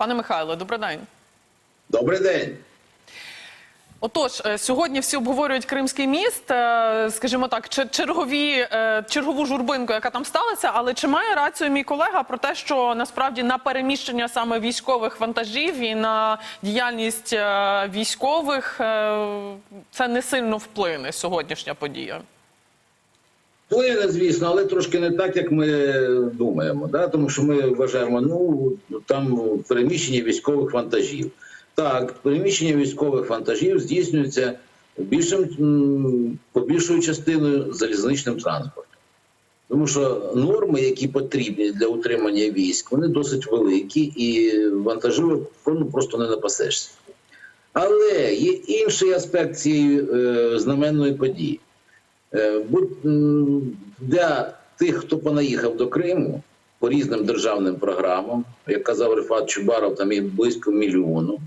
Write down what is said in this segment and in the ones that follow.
Пане Михайло, добрий день. Добрий день. Отож, е, сьогодні всі обговорюють Кримський міст, е, скажімо так, чергові, е, чергову журбинку, яка там сталася. Але чи має рацію мій колега про те, що насправді на переміщення саме військових вантажів і на діяльність військових це не сильно вплине сьогоднішня подія? Вплине, звісно, але трошки не так, як ми думаємо. Да? Тому що ми вважаємо, ну там переміщення військових вантажів. Так, переміщення військових вантажів здійснюється більшим м, по більшою частиною залізничним транспортом. Тому що норми, які потрібні для утримання військ, вони досить великі, і вантажів ну, просто не напасешся. Але є інший аспект цієї е, знаменної події. Е, Для тих, хто понаїхав до Криму по різним державним програмам, як казав Рифат Чубаров, там є близько мільйону,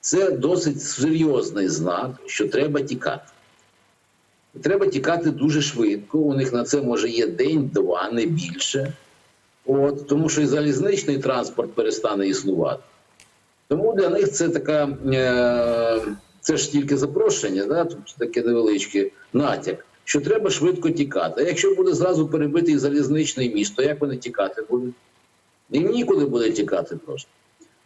це досить серйозний знак, що треба тікати. Треба тікати дуже швидко. У них на це може є день-два, не більше. От, тому що і залізничний транспорт перестане існувати. Тому для них це така, е, це ж тільки запрошення, да? тобто таке невеличке натяк, що треба швидко тікати. А якщо буде зразу перебитий залізничний міст, то як вони тікати будуть? Їм нікуди буде тікати просто.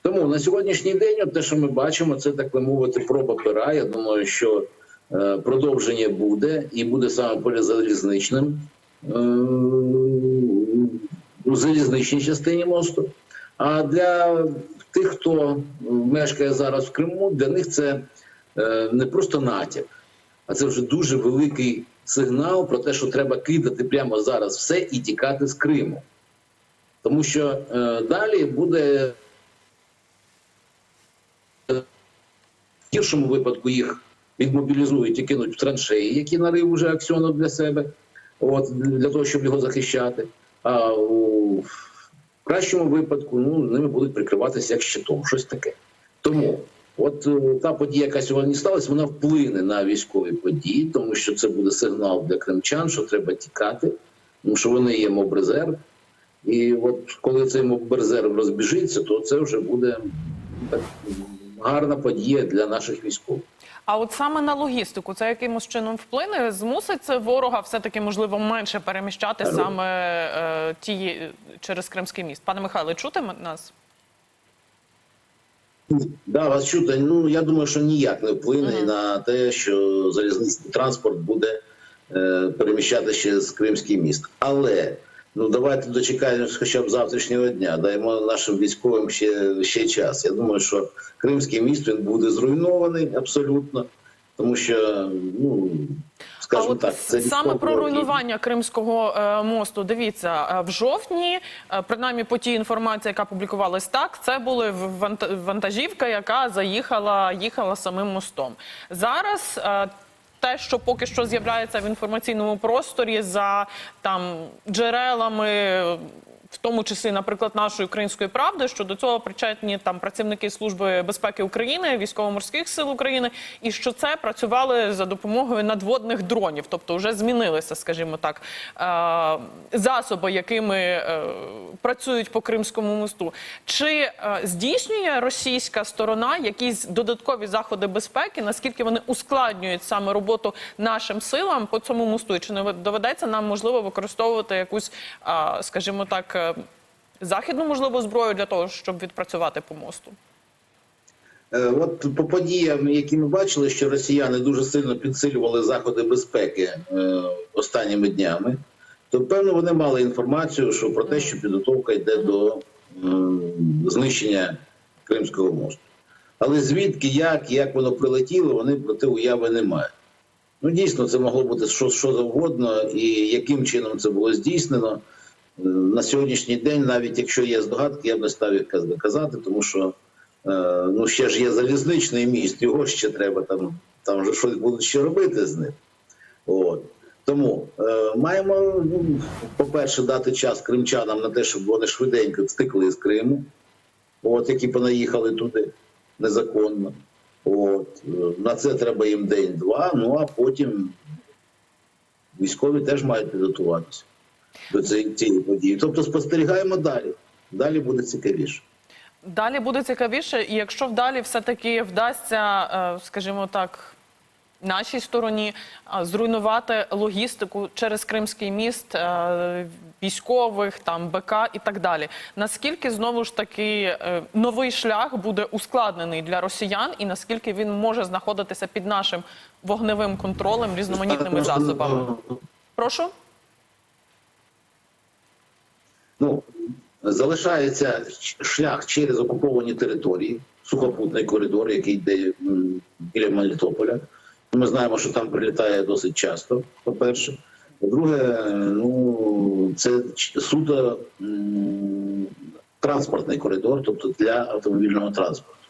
Тому на сьогоднішній день, от те, що ми бачимо, це так би мовити, проба пера. Я думаю, що е, продовження буде і буде саме полізалізничним е, у залізничній частині мосту. А для тих, хто мешкає зараз в Криму, для них це е, не просто натяк, а це вже дуже великий сигнал про те, що треба кидати прямо зараз все і тікати з Криму. Тому що е, далі буде в гіршому випадку їх відмобілізують і кинуть в траншеї, які нарив уже Аксьонов для себе, от, для того, щоб його захищати. А у кращому випадку ну, ними будуть прикриватися як щитом, щось таке. Тому от е, та подія, яка сьогодні сталася, вона вплине на військові події, тому що це буде сигнал для кримчан, що треба тікати, тому що вони є мобрезерв. І от коли цей мобрезерв розбіжиться, то це вже буде так, гарна подія для наших військових. А от саме на логістику це якимось чином вплине? Змусить це ворога все-таки можливо менше переміщати саме е, ті через Кримський міст? Пане Михайло, чути нас? Да, вас чути. Ну я думаю, що ніяк не вплине Мгм. на те, що залізничний транспорт буде е, переміщатися через Кримський міст. Але ну давайте дочекаємось хоча б завтрашнього дня. Даємо нашим військовим ще, ще час. Я думаю, що Кримський міст він буде зруйнований абсолютно, тому що ну От так, це саме про руйнування Кримського е, мосту. Дивіться, е, в жовтні, е, принаймні по тій інформації, яка публікувалась так, це була вантажівка, яка заїхала, їхала самим мостом. Зараз. е, те, що поки що з'являється в інформаційному просторі за там джерелами, в тому числі, наприклад, нашої української правди, що до цього причетні там працівники служби безпеки України, військово-морських сил України, і що це працювали за допомогою надводних дронів, тобто вже змінилися, скажімо так, е, засоби, якими е, працюють по Кримському мосту. Чи е, здійснює російська сторона якісь додаткові заходи безпеки? Наскільки вони ускладнюють саме роботу нашим силам по цьому мосту? Чи не доведеться нам можливо використовувати якусь, скажімо так, західну можливо зброю для того, щоб відпрацювати по мосту? Е, От по подіям, які ми бачили, що росіяни дуже сильно підсилювали заходи безпеки е, останніми днями, то певно вони мали інформацію, що про те, що підготовка йде до знищення Кримського мосту. Але звідки, як, як воно прилетіло, вони про те уяви не мають. Ну, дійсно, це могло бути що, що завгодно, і яким чином це було здійснено. На сьогоднішній день, навіть якщо є здогадки, я б не став їх каз- казати, тому що Е, ну ще ж є залізничний міст, його ще треба там, там вже щось будуть ще робити з ним. От. Тому е, маємо, ну, по-перше, дати час кримчанам на те, щоб вони швиденько втекли з Криму, от, які понаїхали туди незаконно. От. Е, На це треба їм день-два, ну а потім військові теж мають підготуватися до цієї, події. Тобто спостерігаємо далі. Далі буде цікавіше. Далі буде цікавіше, і якщо вдалі все-таки вдасться, е, скажімо так, нашій стороні е, зруйнувати логістику через Кримський міст е, військових, там БК і так далі. Наскільки знову ж таки новий шлях буде ускладнений для росіян, і наскільки він може знаходитися під нашим вогневим контролем різноманітними засобами? Прошу. Ну, залишається шлях через окуповані території, сухопутний коридор, який йде біля Мелітополя. Ми знаємо, що там прилітає досить часто, по-перше. По-друге, ну, це суто транспортний коридор, тобто для автомобільного транспорту.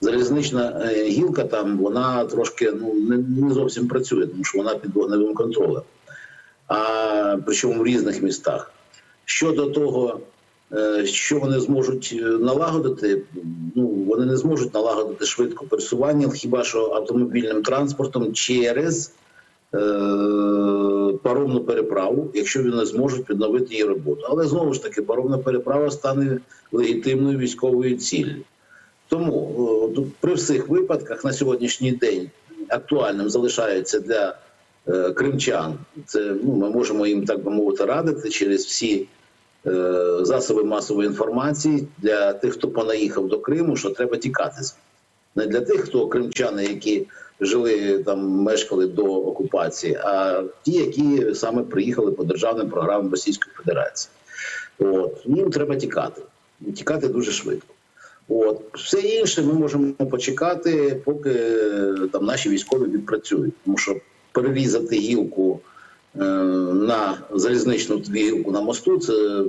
Залізнична е, гілка там вона трошки ну, не зовсім працює, тому що вона під вогневим контролем. А причому в різних містах. Щодо того, е, що вони зможуть е, налагодити, ну вони не зможуть налагодити швидко пересування, хіба що автомобільним транспортом через е, паромну переправу, якщо вони зможуть відновити її роботу. Але знову ж таки, паромна переправа стане легітимною військовою ціллю. Тому о, при всіх випадках на сьогоднішній день актуальним залишається для е, кримчан. Це ну ми можемо їм так би мовити радити через всі е, засоби масової інформації для тих, хто понаїхав до Криму, що треба тікати. Не для тих, хто кримчани, які жили там, мешкали до окупації, а ті, які саме приїхали по державним програмам Російської Федерації. От їм треба тікати, тікати дуже швидко. От все інше ми можемо почекати, поки е, там наші військові відпрацюють, тому що перерізати гілку е, на залізничну гілку на мосту це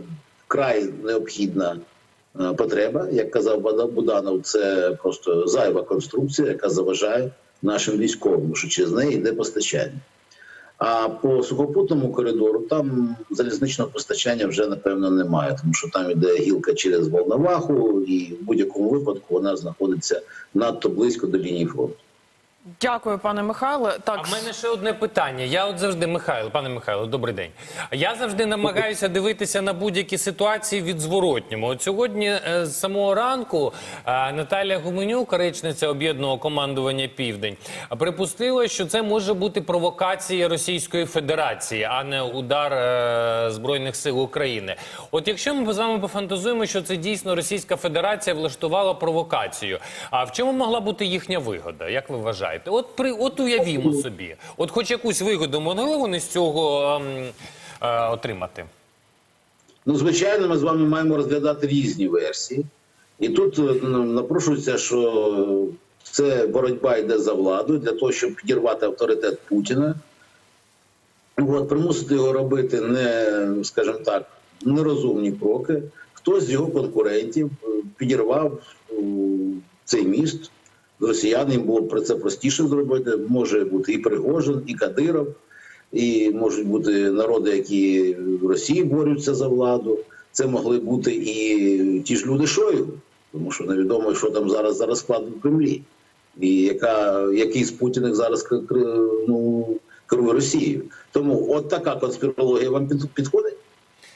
вкрай необхідна е, потреба. Як казав Буданов, це просто зайва конструкція, яка заважає нашим військовим, що через неї йде постачання. А по сухопутному коридору там залізничного постачання вже напевно немає, тому що там іде гілка через Волноваху, і в будь-якому випадку вона знаходиться надто близько до лінії фронту. Дякую, пане Михайле. Так, А в мене ще одне питання. Я от завжди, Михайло, пане Михайло, добрий день. Я завжди намагаюся дивитися на будь-які ситуації від зворотнього. От сьогодні е, з самого ранку е, Наталія Гуменюк, речниця об'єднаного командування Південь, припустила, що це може бути провокація Російської Федерації, а не удар е, збройних сил України. От якщо ми з вами пофантазуємо, що це дійсно Російська Федерація влаштувала провокацію, а в чому могла бути їхня вигода? Як ви вважаєте? От при от уявімо собі, от хоч якусь вигоду могли вони з цього ем, е, отримати? Ну, звичайно, ми з вами маємо розглядати різні версії. І тут е, напрошується, що це боротьба йде за владу для того, щоб підірвати авторитет Путіна. От, примусити його робити не, скажімо так, нерозумні кроки. Хтось з його конкурентів е, підірвав е, цей міст. Росіян їм було про це простіше зробити. Може бути і Пригожин, і Кадиров, і можуть бути народи, які в Росії борються за владу. Це могли бути і ті ж люди Шойгу, тому що невідомо, що там зараз зараз склад в Кремлі, і яка який з Путіних зараз ну, керує Росією. Тому от така конспірологія вам підходить?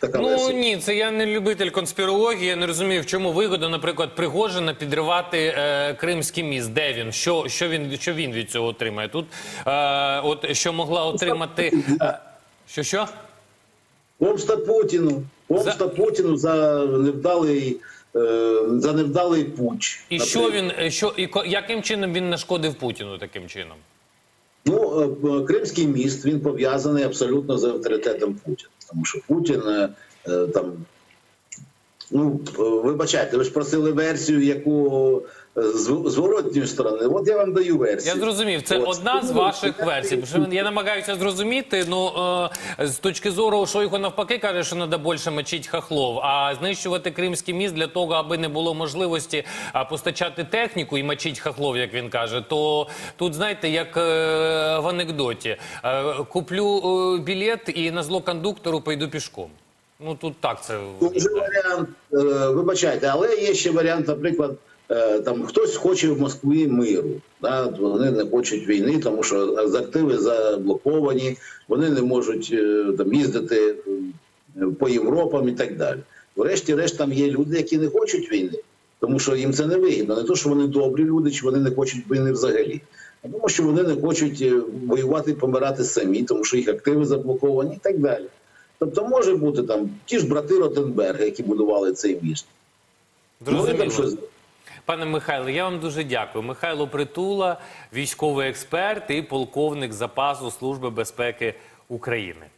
Така Ну версія? ні, це я не любитель конспірології. Я не розумію, в чому вигода, наприклад, Пригожина підривати е, Кримський міст. Де він? Що, що він що він від цього отримає? Тут е, от що могла отримати. Е, що що? Помста Путіну. Помста Путіну за невдалий, е, за невдалий путч. І що він е, що і яким чином він нашкодив Путіну таким чином? Ну, е, Кримський міст він пов'язаний абсолютно з авторитетом Путіна. Тому що Путін е, е, там. Ну, е, вибачайте, ви ж просили версію, яку е, з зворотньої сторони. От я вам даю версію. Я зрозумів, це От. одна з ваших версій. Я намагаюся зрозуміти. Ну е, з точки зору Шойгу навпаки каже, що треба більше мочити хахлов, а знищувати Кримський міст для того, аби не було можливості постачати техніку і мочити хахлов, як він каже. То тут знаєте, як в анекдоті: куплю білет і на зло кондуктору пойду пішком. Ну тут так це Дуже варіант, е, вибачайте, але є ще варіант, наприклад, е, там хтось хоче в Москві миру. Да? Вони не хочуть війни, тому що активи заблоковані, вони не можуть е, там їздити е, по Європам і так далі. Врешті-решт, там є люди, які не хочуть війни. тому що їм це не вигідно. Не то, що вони добрі люди, чи вони не хочуть війни взагалі. А тому що вони не хочуть е, воювати помирати самі, тому що їх активи заблоковані і так далі. Тобто може бути там ті ж брати Ротенберга, які будували цей міст. Зрозуміло. Пане Михайло, я вам дуже дякую. Михайло Притула, військовий експерт і полковник запасу Служби безпеки України.